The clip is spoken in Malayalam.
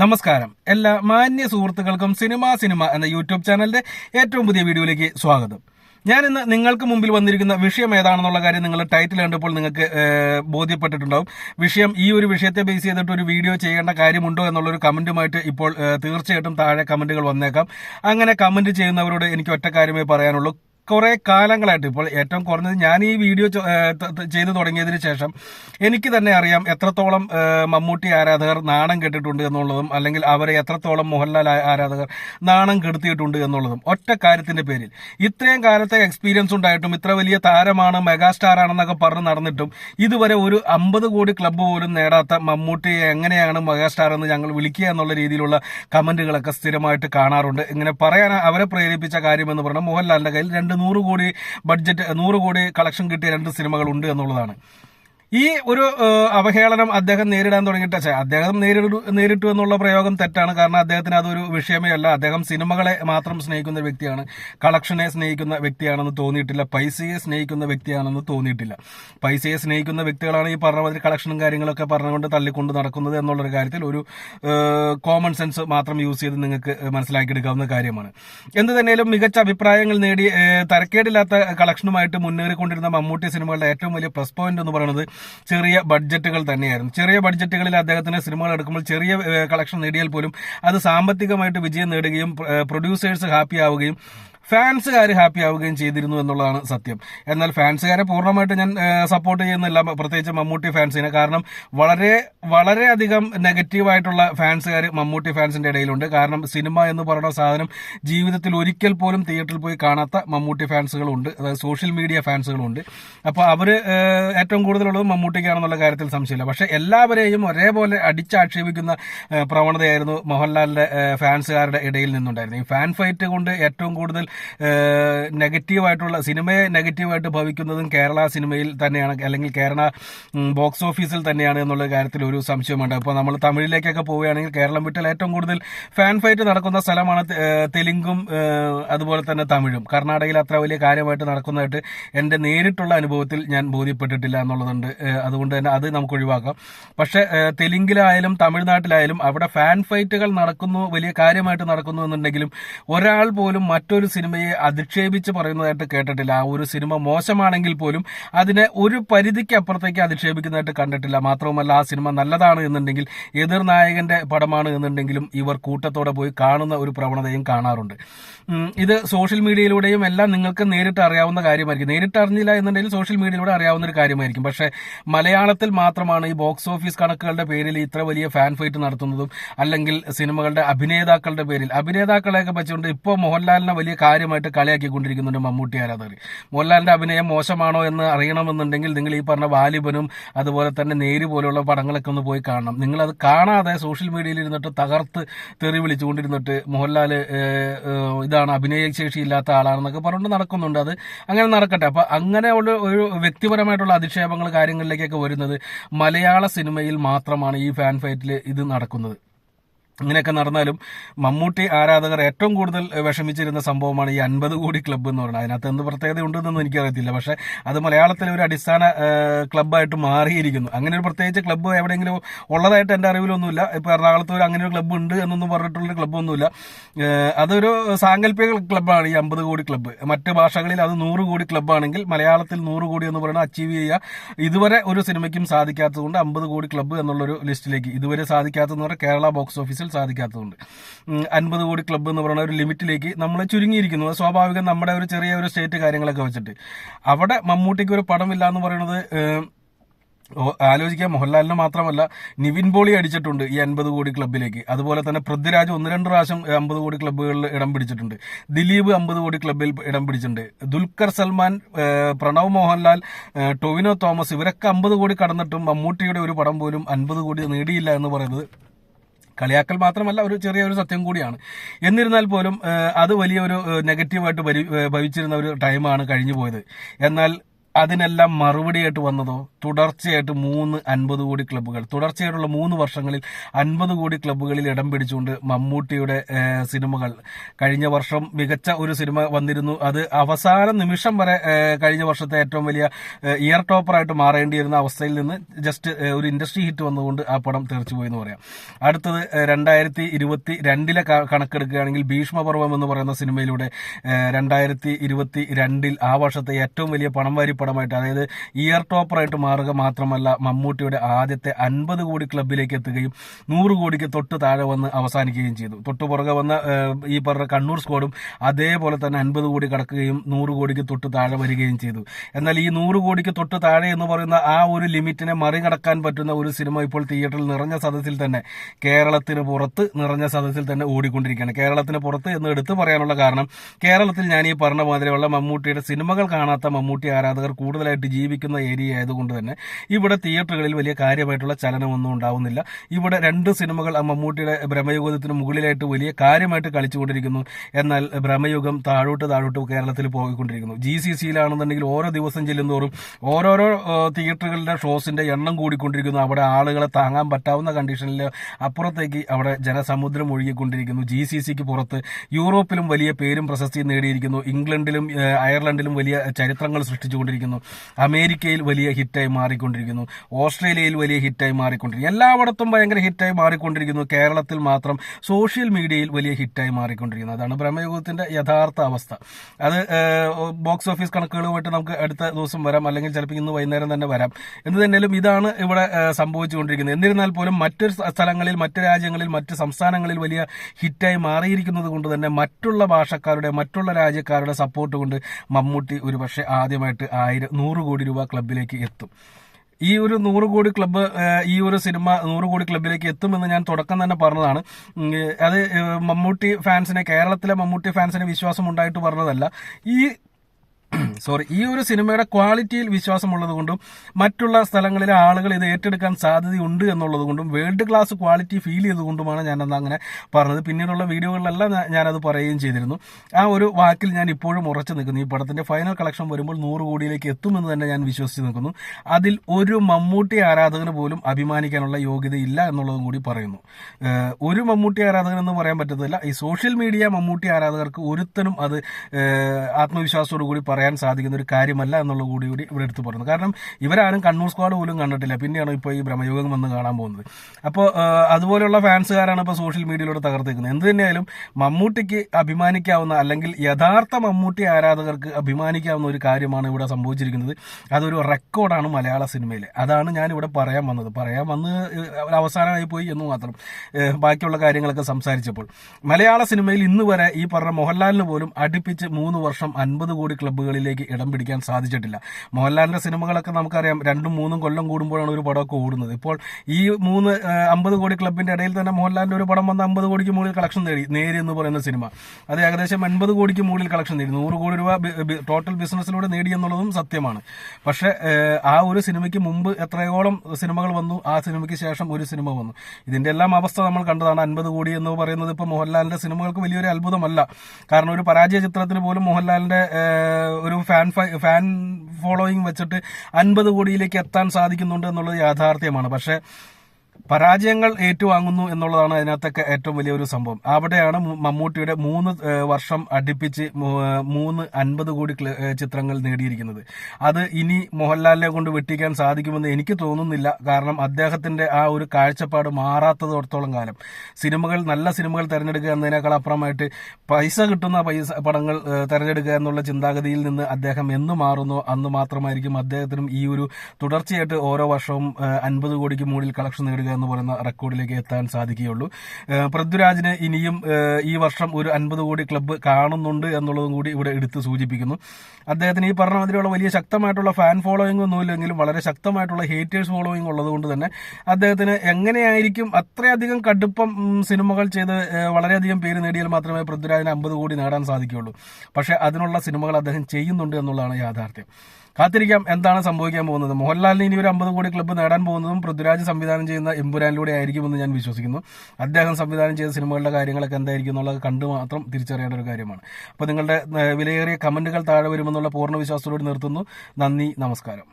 നമസ്കാരം. എല്ലാ മാന്യ സുഹൃത്തുക്കൾക്കും സിനിമ സിനിമ എന്ന യൂട്യൂബ് ചാനലിന്റെ ഏറ്റവും പുതിയ വീഡിയോയിലേക്ക് സ്വാഗതം. ഞാൻ ഇന്ന് നിങ്ങൾക്ക് മുമ്പിൽ വന്നിരിക്കുന്ന വിഷയം ഏതാണെന്നുള്ള കാര്യം നിങ്ങൾ ടൈറ്റിൽ കണ്ടപ്പോൾ നിങ്ങൾക്ക് ബോധ്യപ്പെട്ടിട്ടുണ്ടാവും. വിഷയം ഈ ഒരു വിഷയത്തെ ബേസ് ചെയ്തിട്ട് ഒരു വീഡിയോ ചെയ്യേണ്ട കാര്യമുണ്ടോ എന്നുള്ളൊരു കമന്റുമായിട്ട് ഇപ്പോൾ തീർച്ചയായിട്ടും താഴെ കമന്റുകൾ വന്നേക്കാം. അങ്ങനെ കമന്റ് ചെയ്യുന്നവരോട് എനിക്ക് ഒറ്റ കാര്യമേ പറയാനുള്ളൂ. കുറെ കാലങ്ങളായിട്ട് ഇപ്പോൾ ഏറ്റവും കുറഞ്ഞത് ഞാൻ ഈ വീഡിയോ ചെയ്തു തുടങ്ങിയതിന് ശേഷം എനിക്ക് തന്നെ അറിയാം എത്രത്തോളം മമ്മൂട്ടി ആരാധകർ നാണം കെട്ടിട്ടുണ്ട് എന്നുള്ളതും അല്ലെങ്കിൽ അവരെ എത്രത്തോളം മോഹൻലാൽ ആരാധകർ നാണം കെടുത്തിയിട്ടുണ്ട് എന്നുള്ളതും ഒറ്റ കാര്യത്തിന്റെ പേരിൽ. ഇത്രയും കാലത്തെ എക്സ്പീരിയൻസ് ഉണ്ടായിട്ടും ഇത്ര വലിയ താരമാണ് മെഗാസ്റ്റാർ ആണെന്നൊക്കെ പറഞ്ഞ് നടന്നിട്ടും ഇതുവരെ ഒരു അമ്പത് കോടി ക്ലബ്ബ് പോലും നേടാത്ത മമ്മൂട്ടിയെ എങ്ങനെയാണ് മെഗാസ്റ്റാർ എന്ന് ഞങ്ങൾ വിളിക്കുക എന്നുള്ള രീതിയിലുള്ള കമന്റുകളൊക്കെ സ്ഥിരമായിട്ട് കാണാറുണ്ട്. ഇങ്ങനെ പറയാൻ അവരെ പ്രേരിപ്പിച്ച കാര്യം എന്ന് പറഞ്ഞാൽ മോഹൻലാലിന്റെ കയ്യിൽ രണ്ട് നൂറ് കോടി ബഡ്ജറ്റ് നൂറ് കോടി കളക്ഷൻ കിട്ടിയ രണ്ട് സിനിമകൾ ഉണ്ട് എന്നുള്ളതാണ്. ഈ ഒരു അവഹേളനം അദ്ദേഹം നേരിടാൻ തുടങ്ങിയിട്ട് അദ്ദേഹം നേരിടു നേരിട്ടു എന്നുള്ള പ്രയോഗം തെറ്റാണ്. കാരണം അദ്ദേഹത്തിന് അതൊരു വിഷയമേ അല്ല. അദ്ദേഹം സിനിമകളെ മാത്രം സ്നേഹിക്കുന്ന വ്യക്തിയാണ്. കളക്ഷനെ സ്നേഹിക്കുന്ന വ്യക്തിയാണെന്ന് തോന്നിയിട്ടില്ല. പൈസയെ സ്നേഹിക്കുന്ന വ്യക്തിയാണെന്ന് തോന്നിയിട്ടില്ല. പൈസയെ സ്നേഹിക്കുന്ന വ്യക്തികളാണ് ഈ പറഞ്ഞ മാതിരി കളക്ഷനും കാര്യങ്ങളൊക്കെ പറഞ്ഞുകൊണ്ട് തള്ളിക്കൊണ്ട് നടക്കുന്നത് എന്നുള്ളൊരു കാര്യത്തിൽ ഒരു കോമൺ സെൻസ് മാത്രം യൂസ് ചെയ്ത് നിങ്ങൾക്ക് മനസ്സിലാക്കിയെടുക്കാവുന്ന കാര്യമാണ്. എന്ത് തന്നെയാലും മികച്ച അഭിപ്രായങ്ങൾ നേടി തരക്കേടില്ലാത്ത കളക്ഷനുമായിട്ട് മുന്നേറിക്കൊണ്ടിരുന്ന മമ്മൂട്ടി സിനിമകളുടെ ഏറ്റവും വലിയ പ്ലസ് പോയിന്റ് എന്ന് പറയുന്നത് ചെറിയ ബഡ്ജറ്റുകൾ തന്നെയായിരുന്നു. ചെറിയ ബഡ്ജറ്റുകളിൽ അദ്ദേഹത്തിന് സിനിമകൾ എടുക്കുമ്പോൾ ചെറിയ കളക്ഷൻ നേടിയാൽ പോലും അത് സാമ്പത്തികമായിട്ട് വിജയം നേടുകയും പ്രൊഡ്യൂസേഴ്സ് ഹാപ്പി ആവുകയും ഫാൻസുകാർ ഹാപ്പി ആവുകയും ചെയ്തിരുന്നു എന്നുള്ളതാണ് സത്യം. എന്നാൽ ഫാൻസുകാരെ പൂർണമായിട്ട് ഞാൻ സപ്പോർട്ട് ചെയ്യുന്നില്ല പ്രത്യേകിച്ച് മമ്മൂട്ടി ഫാൻസിനെ. കാരണം വളരെ വളരെയധികം നെഗറ്റീവായിട്ടുള്ള ഫാൻസുകാർ മമ്മൂട്ടി ഫാൻസിന്റെ ഇടയിലുണ്ട്. കാരണം സിനിമ എന്ന് പറയുന്ന സാധനം ജീവിതത്തിൽ ഒരിക്കൽ പോലും തിയേറ്ററിൽ പോയി കാണാത്ത മമ്മൂട്ടി ഫാൻസുകളുണ്ട്. അതായത് സോഷ്യൽ മീഡിയ ഫാൻസുകളുണ്ട്. അപ്പോൾ അവർ ഏറ്റവും കൂടുതലുള്ളത് മമ്മൂട്ടിക്കാണെന്നുള്ള കാര്യത്തിൽ സംശയമില്ല. പക്ഷേ എല്ലാവരെയും ഒരേപോലെ അടിച്ചാക്ഷേപിക്കുന്ന പ്രവണതയായിരുന്നു മോഹൻലാലിന്റെ ഫാൻസുകാരുടെ ഇടയിൽ നിന്നുണ്ടായിരുന്നു ഈ ഫാൻ ഫൈറ്റ് കൊണ്ട് ഏറ്റവും കൂടുതൽ നെഗറ്റീവായിട്ടുള്ള സിനിമയെ നെഗറ്റീവായിട്ട് ഭവിക്കുന്നതും കേരള സിനിമയിൽ തന്നെയാണ് അല്ലെങ്കിൽ കേരള ബോക്സ് ഓഫീസിൽ തന്നെയാണ് എന്നുള്ള കാര്യത്തിൽ ഒരു സംശയമുണ്ട്. അപ്പോൾ നമ്മൾ തമിഴിലേക്കൊക്കെ പോവുകയാണെങ്കിൽ കേരളം വിട്ടാൽ ഏറ്റവും കൂടുതൽ ഫാൻ ഫൈറ്റ് നടക്കുന്ന സ്ഥലമാണ് തെലുങ്കും അതുപോലെ തന്നെ തമിഴും. കർണാടകയിൽ അത്ര വലിയ കാര്യമായിട്ട് നടക്കുന്നതായിട്ട് എന്റെ നേരിട്ടുള്ള അനുഭവത്തിൽ ഞാൻ ബോധ്യപ്പെട്ടിട്ടില്ല എന്നുള്ളതുണ്ട്. അതുകൊണ്ട് തന്നെ അത് നമുക്ക് ഒഴിവാക്കാം. പക്ഷേ തെലുങ്കിലായാലും തമിഴ്നാട്ടിലായാലും അവിടെ ഫാൻ ഫൈറ്റുകൾ നടക്കുന്നു വലിയ കാര്യമായിട്ട് നടക്കുന്നു എന്നുണ്ടെങ്കിലും ഒരാൾ പോലും മറ്റൊരു സിനിമയെ അധിക്ഷേപിച്ച് പറയുന്നതായിട്ട് കേട്ടിട്ടില്ല. ആ ഒരു സിനിമ മോശമാണെങ്കിൽ പോലും അതിനെ ഒരു പരിധിക്ക് അപ്പുറത്തേക്ക് അധിക്ഷേപിക്കുന്നതായിട്ട് കണ്ടിട്ടില്ല. മാത്രവുമല്ല ആ സിനിമ നല്ലതാണ് എന്നുണ്ടെങ്കിൽ എതിർ നായകന്റെ പടമാണ് എന്നുണ്ടെങ്കിലും ഇവർ കൂട്ടത്തോടെ പോയി കാണുന്ന ഒരു പ്രവണതയും കാണാറുണ്ട്. ഇത് സോഷ്യൽ മീഡിയയിലൂടെയും എല്ലാം നിങ്ങൾക്ക് നേരിട്ട് അറിയാവുന്ന കാര്യമായിരിക്കും. നേരിട്ട് അറിഞ്ഞില്ല എന്നുണ്ടെങ്കിൽ സോഷ്യൽ മീഡിയയിലൂടെ അറിയാവുന്ന ഒരു കാര്യമായിരിക്കും. പക്ഷേ മലയാളത്തിൽ മാത്രമാണ് ഈ ബോക്സ് ഓഫീസ് കണക്കുകളുടെ പേരിൽ ഇത്ര വലിയ ഫാൻ ഫൈറ്റ് നടത്തുന്നതും അല്ലെങ്കിൽ സിനിമകളുടെ അഭിനേതാക്കളുടെ പേരിൽ. അഭിനേതാക്കളെയൊക്കെ വെച്ചുകൊണ്ട് ഇപ്പോൾ മോഹൻലാലിനെ വലിയ കാര്യമായിട്ട് കളിയാക്കിക്കൊണ്ടിരിക്കുന്നുണ്ട് മമ്മൂട്ടി ആരാധകർ. മോഹൻലാലിന്റെ അഭിനയം മോശമാണോ എന്ന് അറിയണമെന്നുണ്ടെങ്കിൽ നിങ്ങൾ ഈ പറഞ്ഞ വാലിബനും അതുപോലെ തന്നെ നേര് പോലുള്ള പടങ്ങളൊക്കെ ഒന്ന് പോയി കാണണം. നിങ്ങൾ അത് കാണാതെ സോഷ്യൽ മീഡിയയിൽ ഇരുന്നിട്ട് തകർത്ത് തെറി വിളിച്ചുകൊണ്ടിരുന്നിട്ട് മോഹൻലാൽ ഇതാണ് അഭിനയശേഷി ഇല്ലാത്ത ആളാണെന്നൊക്കെ പറഞ്ഞുകൊണ്ട് നടക്കുന്നുണ്ട് അത്. അങ്ങനെ നടക്കട്ടെ. അപ്പൊ അങ്ങനെയുള്ള ഒരു വ്യക്തിപരമായിട്ടുള്ള അധിക്ഷേപങ്ങൾ കാര്യങ്ങളിലേക്കൊക്കെ വരുന്നത് മലയാള സിനിമയിൽ മാത്രമാണ് ഈ ഫാൻ ഫൈറ്റിൽ ഇത് നടക്കുന്നത്. ഇങ്ങനെയൊക്കെ നടന്നാലും മമ്മൂട്ടി ആരാധകർ ഏറ്റവും കൂടുതൽ വിഷമിച്ചിരുന്ന സംഭവമാണ് ഈ അൻപത് കോടി ക്ലബ്ബ് എന്ന് പറയുന്നത്. അതിനകത്ത് എന്ത് പ്രത്യേകത ഉണ്ടെന്നൊന്നും എനിക്കറിയത്തില്ല. പക്ഷേ അത് മലയാളത്തിലെ ഒരു അടിസ്ഥാന ക്ലബ്ബായിട്ട് മാറിയിരിക്കുന്നു. അങ്ങനെ ഒരു പ്രത്യേകിച്ച് ക്ലബ്ബ് എവിടെയെങ്കിലും ഉള്ളതായിട്ട് എന്റെ അറിവിലൊന്നുമില്ല. ഇപ്പോൾ എറണാകുളത്ത് ഒരു അങ്ങനെ ഒരു ക്ലബ്ബ് ഉണ്ട് എന്നൊന്നും പറഞ്ഞിട്ടുള്ള ക്ലബ്ബൊന്നുമില്ല. അതൊരു സാങ്കല്പിക ക്ലബ്ബാണ് ഈ അമ്പത് കോടി ക്ലബ്ബ്. മറ്റ് ഭാഷകളിൽ അത് നൂറ് കോടി ക്ലബ്ബാണെങ്കിൽ മലയാളത്തിൽ നൂറ് കോടി എന്ന് പറയുന്നത് അച്ചീവ് ചെയ്യുക. ഇതുവരെ ഒരു സിനിമയ്ക്കും സാധിക്കാത്തതുകൊണ്ട് അമ്പത് കോടി ക്ലബ്ബ് എന്നുള്ളൊരു ലിസ്റ്റിലേക്ക്. ഇതുവരെ സാധിക്കാത്തതെന്ന് പറഞ്ഞാൽ കേരള ബോക്സ് ഓഫീസിൽ സാധിക്കാത്തതുകൊണ്ട് അൻപത് കോടി ക്ലബ്ബ് എന്ന് പറയുന്ന ഒരു ലിമിറ്റിലേക്ക് നമ്മളെ ചുരുങ്ങിയിരിക്കുന്നു. അത് സ്വാഭാവികം നമ്മുടെ ഒരു ചെറിയ ഒരു സ്റ്റേറ്റ് കാര്യങ്ങളൊക്കെ വെച്ചിട്ട്. അവിടെ മമ്മൂട്ടിക്ക് ഒരു പടമില്ല എന്ന് പറയുന്നത് ആലോചിക്കാം. മോഹൻലാലിന് മാത്രമല്ല നിവിൻ പോളി അടിച്ചിട്ടുണ്ട് ഈ അൻപത് കോടി ക്ലബിലേക്ക് അതുപോലെ തന്നെ പൃഥ്വിരാജ് ഒന്ന് രണ്ട് പ്രാവശ്യം അമ്പത് കോടി ക്ലബ്ബുകളിൽ ഇടം പിടിച്ചിട്ടുണ്ട്. ദിലീപ് അമ്പത് കോടി ക്ലബിൽ ഇടം പിടിച്ചിട്ടുണ്ട്. ദുൽഖർ സൽമാൻ പ്രണവ് മോഹൻലാൽ ടൊവിനോ തോമസ് ഇവരൊക്കെ അമ്പത് കോടി കടന്നിട്ടും മമ്മൂട്ടിയുടെ ഒരു പടം പോലും അൻപത് കോടി നേടിയില്ല എന്ന് പറയുന്നത് കളിയാക്കൽ മാത്രമല്ല ഒരു ചെറിയ ഒരു സത്യം കൂടിയാണ്. എന്നിരുന്നാൽ പോലും അത് വലിയൊരു നെഗറ്റീവായിട്ട് ഭവിച്ചിരുന്ന ഒരു ടൈമാണ് കഴിഞ്ഞു പോയത് എന്നാൽ അതിനെല്ലാം മറുപടിയായിട്ട് വന്നതോ? തുടർച്ചയായിട്ട് മൂന്ന് അൻപത് കോടി ക്ലബ്ബുകൾ. തുടർച്ചയായിട്ടുള്ള മൂന്ന് വർഷങ്ങളിൽ അൻപത് കോടി ക്ലബ്ബുകളിൽ ഇടം പിടിച്ചുകൊണ്ട് മമ്മൂട്ടിയുടെ സിനിമകൾ. കഴിഞ്ഞ വർഷം മികച്ച ഒരു സിനിമ വന്നിരുന്നു. അത് അവസാന നിമിഷം വരെ കഴിഞ്ഞ വർഷത്തെ ഏറ്റവും വലിയ ഇയർ ടോപ്പറായിട്ട് മാറേണ്ടിയിരുന്ന അവസ്ഥയിൽ നിന്ന് ജസ്റ്റ് ഒരു ഇൻഡസ്ട്രി ഹിറ്റ് വന്നുകൊണ്ട് ആ പടം തെറിച്ചുപോയി എന്ന് പറയാം. അടുത്തത് രണ്ടായിരത്തി ഇരുപത്തി രണ്ടിലെ കണക്കെടുക്കുകയാണെങ്കിൽ ഭീഷ്മപർവം എന്ന് പറയുന്ന സിനിമയിലൂടെ രണ്ടായിരത്തി ഇരുപത്തി രണ്ടിൽ ആ വർഷത്തെ ഏറ്റവും വലിയ പണം വാരി പടമായിട്ട് അതായത് ഇയർ ടോപ്പറായിട്ട് മാറുക മാത്രമല്ല മമ്മൂട്ടിയുടെ ആദ്യത്തെ അൻപത് കോടി ക്ലബിലേക്ക് എത്തുകയും നൂറ് കോടിക്ക് തൊട്ട് താഴെ വന്ന് അവസാനിക്കുകയും ചെയ്തു. തൊട്ട് പുറകെ വന്ന ഈ പറഞ്ഞ കണ്ണൂർ സ്ക്വാഡും അതേപോലെ തന്നെ അൻപത് കോടി കടക്കുകയും നൂറ് കോടിക്ക് തൊട്ട് താഴെ വരികയും ചെയ്തു. എന്നാൽ ഈ നൂറ് കോടിക്ക് തൊട്ട് താഴെ എന്ന് പറയുന്ന ആ ഒരു ലിമിറ്റിനെ മറികടക്കാൻ പറ്റുന്ന ഒരു സിനിമ ഇപ്പോൾ തിയേറ്ററിൽ നിറഞ്ഞ സദസ്സിൽ തന്നെ കേരളത്തിന് പുറത്ത് നിറഞ്ഞ സദസ്സിൽ തന്നെ ഓടിക്കൊണ്ടിരിക്കുകയാണ്. കേരളത്തിന് പുറത്ത് എന്ന് എടുത്തു പറയാനുള്ള കാരണം കേരളത്തിൽ ഞാൻ ഈ പറഞ്ഞ മാതിരിയുള്ള മമ്മൂട്ടിയുടെ സിനിമകൾ കാണാത്ത മമ്മൂട്ടി ആരാധകർ കൂടുതലായിട്ട് ജീവിക്കുന്ന ഏരിയ ആയതുകൊണ്ട് തന്നെ ഇവിടെ തിയേറ്ററുകളിൽ വലിയ കാര്യമായിട്ടുള്ള ചലനമൊന്നും ഉണ്ടാവുന്നില്ല. ഇവിടെ രണ്ട് സിനിമകൾ മമ്മൂട്ടിയുടെ ബ്രഹ്മയുഗത്തിന് മുകളിലായിട്ട് വലിയ കാര്യമായിട്ട് കളിച്ചുകൊണ്ടിരിക്കുന്നു. എന്നാൽ ബ്രഹ്മയുഗം താഴോട്ട് താഴോട്ട് കേരളത്തിൽ പോയിക്കൊണ്ടിരിക്കുന്നു. ജി സി സിയിലാണെന്നുണ്ടെങ്കിൽ ഓരോ ദിവസം ചെല്ലുന്നതോറും ഓരോരോ തിയേറ്ററുകളുടെ ഷോസിന്റെ എണ്ണം കൂടിക്കൊണ്ടിരിക്കുന്നു. അവിടെ ആളുകളെ താങ്ങാൻ പറ്റാവുന്ന കണ്ടീഷനിൽ അപ്പുറത്തേക്ക് അവിടെ ജനസമുദ്രം ഒഴുകിക്കൊണ്ടിരിക്കുന്നു. ജി സി സിക്ക് പുറത്ത് യൂറോപ്പിലും വലിയ പേരും പ്രശസ്തിയും നേടിയിരിക്കുന്നു. ഇംഗ്ലണ്ടിലും അയർലൻഡിലും വലിയ ചരിത്രങ്ങൾ സൃഷ്ടിച്ചുകൊണ്ടിരിക്കുന്നു. അമേരിക്കയിൽ വലിയ ഹിറ്റായി മാറിക്കൊണ്ടിരിക്കുന്നു. ഓസ്ട്രേലിയയിൽ വലിയ ഹിറ്റായി മാറിക്കൊണ്ടിരിക്കുന്നു. എല്ലായിടത്തും ഭയങ്കര ഹിറ്റായി മാറിക്കൊണ്ടിരിക്കുന്നു. കേരളത്തിൽ മാത്രം സോഷ്യൽ മീഡിയയിൽ വലിയ ഹിറ്റായി മാറിക്കൊണ്ടിരിക്കുന്നു. അതാണ് ബ്രഹ്മയുഗത്തിന്റെ യഥാർത്ഥ അവസ്ഥ. അത് ബോക്സ് ഓഫീസ് കണക്കുകളുമായിട്ട് നമുക്ക് അടുത്ത ദിവസം വരാം. അല്ലെങ്കിൽ ചിലപ്പോൾ ഇന്ന് വൈകുന്നേരം തന്നെ വരാം. എന്ന് തന്നെയാലും ഇതാണ് ഇവിടെ സംഭവിച്ചുകൊണ്ടിരിക്കുന്നത്. എന്നിരുന്നാൽ പോലും മറ്റൊരു സ്ഥലങ്ങളിൽ മറ്റു രാജ്യങ്ങളിൽ മറ്റ് സംസ്ഥാനങ്ങളിൽ വലിയ ഹിറ്റായി മാറിയിരിക്കുന്നത് കൊണ്ട് തന്നെ മറ്റുള്ള ഭാഷക്കാരുടെ മറ്റുള്ള രാജ്യക്കാരുടെ സപ്പോർട്ട് കൊണ്ട് മമ്മൂട്ടി ഒരു ആദ്യമായിട്ട് ആദ്യമായിട്ട് ആയിരം നൂറ് കോടി രൂപ ക്ലബിലേക്ക് എത്തും. ഈ ഒരു നൂറ് കോടി ക്ലബ് ഈ ഒരു സിനിമ നൂറ് കോടി ക്ലബിലേക്ക് എത്തുമെന്ന് ഞാൻ തുടക്കം തന്നെ പറഞ്ഞതാണ്. അത് മമ്മൂട്ടി ഫാൻസിനെ കേരളത്തിലെ മമ്മൂട്ടി ഫാൻസിനെ വിശ്വാസം ഉണ്ടായിട്ട് പറഞ്ഞതല്ല. ഈ സോറി ഈ ഒരു സിനിമയുടെ ക്വാളിറ്റിയിൽ വിശ്വാസമുള്ളത് കൊണ്ടും മറ്റുള്ള സ്ഥലങ്ങളിലെ ആളുകൾ ഇത് ഏറ്റെടുക്കാൻ സാധ്യതയുണ്ട് എന്നുള്ളത് കൊണ്ടും വേൾഡ് ക്ലാസ് ക്വാളിറ്റി ഫീൽ ചെയ്തുകൊണ്ടുമാണ് അന്ന് അങ്ങനെ പറഞ്ഞത്. പിന്നീടുള്ള വീഡിയോകളിലെല്ലാം ഞാനത് പറയുകയും ചെയ്തിരുന്നു. ആ ഒരു വാക്കിൽ ഞാൻ ഇപ്പോഴും ഉറച്ചു നിൽക്കുന്നു. ഈ പടത്തിന്റെ ഫൈനൽ കളക്ഷൻ വരുമ്പോൾ നൂറ് കോടിയിലേക്ക് എത്തുമെന്ന് തന്നെ ഞാൻ വിശ്വസിച്ച് നിൽക്കുന്നു. അതിൽ ഒരു മമ്മൂട്ടി ആരാധകന് പോലും അഭിമാനിക്കാനുള്ള യോഗ്യതയില്ല എന്നുള്ളതും കൂടി പറയുന്നു. ഒരു മമ്മൂട്ടി ആരാധകൻ എന്ന് പറയാൻ പറ്റത്തില്ല. ഈ സോഷ്യൽ മീഡിയ മമ്മൂട്ടി ആരാധകർക്ക് ഒരുത്തനും അത് ആത്മവിശ്വാസത്തോടു കൂടി പറയാൻ സാധിക്കുന്ന ഒരു കാര്യമല്ല എന്നുള്ള കൂടി കൂടി ഇവിടെ എടുത്തു പറയുന്നു. കാരണം ഇവരാരും കണ്ണൂർ സ്ക്വാഡ് പോലും കണ്ടിട്ടില്ല. പിന്നെയാണ് ഇപ്പോൾ ഈ ബ്രഹ്മയോഗം വന്ന് കാണാൻ പോകുന്നത്. അപ്പോൾ അതുപോലെയുള്ള ഫാൻസുകാരാണ് ഇപ്പോൾ സോഷ്യൽ മീഡിയയിലൂടെ തകർത്തേക്കുന്നത്. എന്ത് തന്നെയായാലും മമ്മൂട്ടിക്ക് അഭിമാനിക്കാവുന്ന അല്ലെങ്കിൽ യഥാർത്ഥ മമ്മൂട്ടി ആരാധകർക്ക് അഭിമാനിക്കാവുന്ന ഒരു കാര്യമാണ് ഇവിടെ സംഭവിച്ചിരിക്കുന്നത്. അതൊരു റെക്കോർഡാണ് മലയാള സിനിമയിൽ അതാണ് ഞാൻ ഇവിടെ പറയാൻ വന്നത്. പറയാൻ വന്ന് അവസാനമായി പോയി എന്ന് മാത്രം ബാക്കിയുള്ള കാര്യങ്ങളൊക്കെ സംസാരിച്ചപ്പോൾ. മലയാള സിനിമയിൽ ഇന്ന് വരെ ഈ പറഞ്ഞ മോഹൻലാലിന് പോലും അടുപ്പിച്ച് മൂന്ന് വർഷം അൻപത് കോടി ക്ലബ്ബുകളിലേക്ക് ഇടം പിടിക്കാൻ സാധിച്ചിട്ടില്ല. മോഹൻലാലിന്റെ സിനിമകളൊക്കെ നമുക്കറിയാം രണ്ടും മൂന്നും കൊല്ലം കൂടുമ്പോഴാണ് ഒരു പടമൊക്കെ ഓടുന്നത്. ഇപ്പോൾ ഈ മൂന്ന് അമ്പത് കോടി ക്ലബിന്റെ ഇടയിൽ തന്നെ മോഹൻലാലിന്റെ ഒരു പടം വന്ന് അമ്പത് കോടിക്ക് മുകളിൽ കളക്ഷൻ നേടി നേരി എന്ന് പറയുന്ന സിനിമ. അത് ഏകദേശം എൺപത് കോടിക്ക് മുകളിൽ കളക്ഷൻ നേടി നൂറ് കോടി രൂപ ടോട്ടൽ ബിസിനസ്സിലൂടെ നേടി എന്നുള്ളതും സത്യമാണ്. പക്ഷെ ആ ഒരു സിനിമയ്ക്ക് മുമ്പ് എത്രയോളം സിനിമകൾ വന്നു ആ സിനിമയ്ക്ക് ശേഷം ഒരു സിനിമ വന്നു. ഇതിന്റെ എല്ലാം അവസ്ഥ നമ്മൾ കണ്ടതാണ്. അൻപത് കോടി എന്ന് പറയുന്നത് ഇപ്പോൾ മോഹൻലാലിന്റെ സിനിമകൾക്ക് വലിയൊരു അത്ഭുതമല്ല. കാരണം ഒരു പരാജയ ചിത്രത്തിന് പോലും മോഹൻലാലിന്റെ ഒരു ഫാൻ ഫാൻ ഫോളോയിങ് വെച്ചിട്ട് അൻപത് കോടിയിലേക്ക് എത്താൻ സാധിക്കുന്നുണ്ട് എന്നുള്ളത് യാഥാർത്ഥ്യമാണ്. പക്ഷേ പരാജയങ്ങൾ ഏറ്റുവാങ്ങുന്നു എന്നുള്ളതാണ് അതിനകത്തൊക്കെ ഏറ്റവും വലിയൊരു സംഭവം. അവിടെയാണ് മമ്മൂട്ടിയുടെ മൂന്ന് വർഷം അടുപ്പിച്ച് മൂന്ന് അൻപത് കോടി ചിത്രങ്ങൾ നേടിയിരിക്കുന്നത്. അത് ഇനി മോഹൻലാലിനെ കൊണ്ട് വെട്ടിക്കാൻ സാധിക്കുമെന്ന് എനിക്ക് തോന്നുന്നില്ല. കാരണം അദ്ദേഹത്തിന്റെ ആ ഒരു കാഴ്ചപ്പാട് മാറാത്തതോടത്തോളം കാലം. സിനിമകൾ നല്ല സിനിമകൾ തിരഞ്ഞെടുക്കുക എന്നതിനേക്കാൾ അപ്പുറമായിട്ട് പൈസ കിട്ടുന്ന പൈസ പടങ്ങൾ തെരഞ്ഞെടുക്കുക എന്നുള്ള ചിന്താഗതിയിൽ നിന്ന് അദ്ദേഹം എന്ന് മാറുന്നു. അന്ന് മാത്രമായിരിക്കും അദ്ദേഹത്തിനും ഈ ഒരു തുടർച്ചയായിട്ട് ഓരോ വർഷവും അൻപത് കോടിക്ക് മുകളിൽ കളക്ഷൻ നേടുക എന്ന് പറയുന്ന റെക്കോർഡിലേക്ക് എത്താൻ സാധിക്കുകയുള്ളൂ. പൃഥ്വിരാജിന് ഇനിയും ഈ വർഷം ഒരു അൻപത് കോടി ക്ലബ്ബ് കാണുന്നുണ്ട് എന്നുള്ളതും കൂടി ഇവിടെ എടുത്ത് സൂചിപ്പിക്കുന്നു. അദ്ദേഹത്തിന് ഈ പറഞ്ഞ മാതിരിയുള്ള വലിയ ശക്തമായിട്ടുള്ള ഫാൻ ഫോളോയിങ് ഒന്നുമില്ലെങ്കിലും വളരെ ശക്തമായിട്ടുള്ള ഹേറ്റേഴ്സ് ഫോളോയിങ് ഉള്ളതുകൊണ്ട് തന്നെ അദ്ദേഹത്തിന് എങ്ങനെയായിരിക്കും അത്രയധികം കടുപ്പം സിനിമകൾ ചെയ്ത് വളരെയധികം പേര് നേടിയാൽ മാത്രമേ പൃഥ്വിരാജിന് അമ്പത് കോടി നേടാൻ സാധിക്കുകയുള്ളൂ. പക്ഷേ അതിനുള്ള സിനിമകൾ അദ്ദേഹം ചെയ്യുന്നുണ്ട് എന്നുള്ളതാണ് യാഥാർത്ഥ്യം. കാത്തിരിക്കാം എന്താണ് സംഭവിക്കാൻ പോകുന്നത്? മോഹൻലാലിന് ഇനി ഒരു അമ്പത് കോടി ക്ലബ്ബ് നേടാൻ പോകുന്നതും പൃഥ്വിരാജ് സംവിധാനം ചെയ്യുന്ന എമ്പുരാനിലൂടെ ആയിരിക്കുമെന്ന് ഞാൻ വിശ്വസിക്കുന്നു. അദ്ദേഹം സംവിധാനം ചെയ്ത സിനിമകളുടെ കാര്യങ്ങളൊക്കെ എന്തായിരിക്കും എന്നുള്ളത് കണ്ടു മാത്രം തിരിച്ചറിയേണ്ട ഒരു കാര്യമാണ്. അപ്പോൾ നിങ്ങളുടെ വിലയേറിയ കമന്റുകൾ താഴെ വരുമെന്നുള്ള പൂർണ വിശ്വാസത്തോടെ നിർത്തുന്നു. നന്ദി നമസ്കാരം.